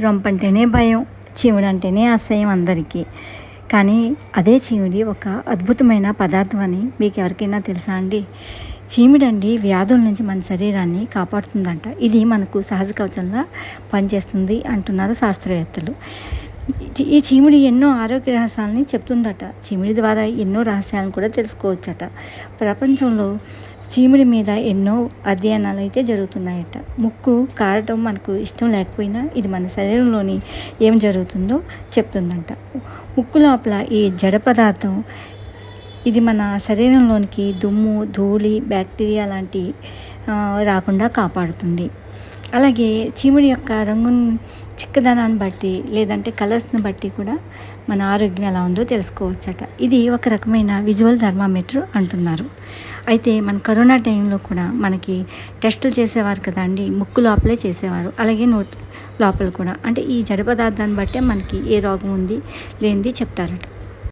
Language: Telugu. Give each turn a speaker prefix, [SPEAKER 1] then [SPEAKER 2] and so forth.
[SPEAKER 1] రొంపంటేనే భయం చీముడు అంటేనే అసహ్యం అందరికీ. కానీ అదే చీమిడి ఒక అద్భుతమైన పదార్థం అని మీకు ఎవరికైనా తెలుసా అండి? చీమిడండి వ్యాధుల నుంచి మన శరీరాన్ని కాపాడుతుందంట. ఇది మనకు సహజ కవచంగా పనిచేస్తుంది అంటున్నారు శాస్త్రవేత్తలు. ఈ- ఈ చీమిడి ఎన్నో ఆరోగ్య రహస్యాలని చెప్తుందట. చీమిడి ద్వారా ఎన్నో రహస్యాలను కూడా తెలుసుకోవచ్చట. ప్రపంచంలో చీమిడి మీద ఎన్నో అధ్యయనాలు అయితే జరుగుతున్నాయట. ముక్కు కారటం మనకు ఇష్టం లేకపోయినా ఇది మన శరీరంలోని ఏం జరుగుతుందో చెప్తుందంట. ముక్కు లోపల ఈ జడ పదార్థం ఇది మన శరీరంలోనికి దుమ్ము ధూళి బ్యాక్టీరియా లాంటి రాకుండా కాపాడుతుంది. అలాగే చీముడి యొక్క రంగు చిక్కదనాన్ని బట్టి లేదంటే కలర్స్ని బట్టి కూడా మన ఆరోగ్యం ఎలా ఉందో తెలుసుకోవచ్చట. ఇది ఒక రకమైన విజువల్ థర్మామీటర్ అంటున్నారు. అయితే మన కరోనా టైంలో కూడా మనకి టెస్టులు చేసేవారు కదండి ముక్కు లోపలే చేసేవారు. అలాగే నోటి లోపల కూడా. అంటే ఈ జడ పదార్థాన్ని బట్టే మనకి ఏ రోగం ఉంది లేనిది చెప్తారట.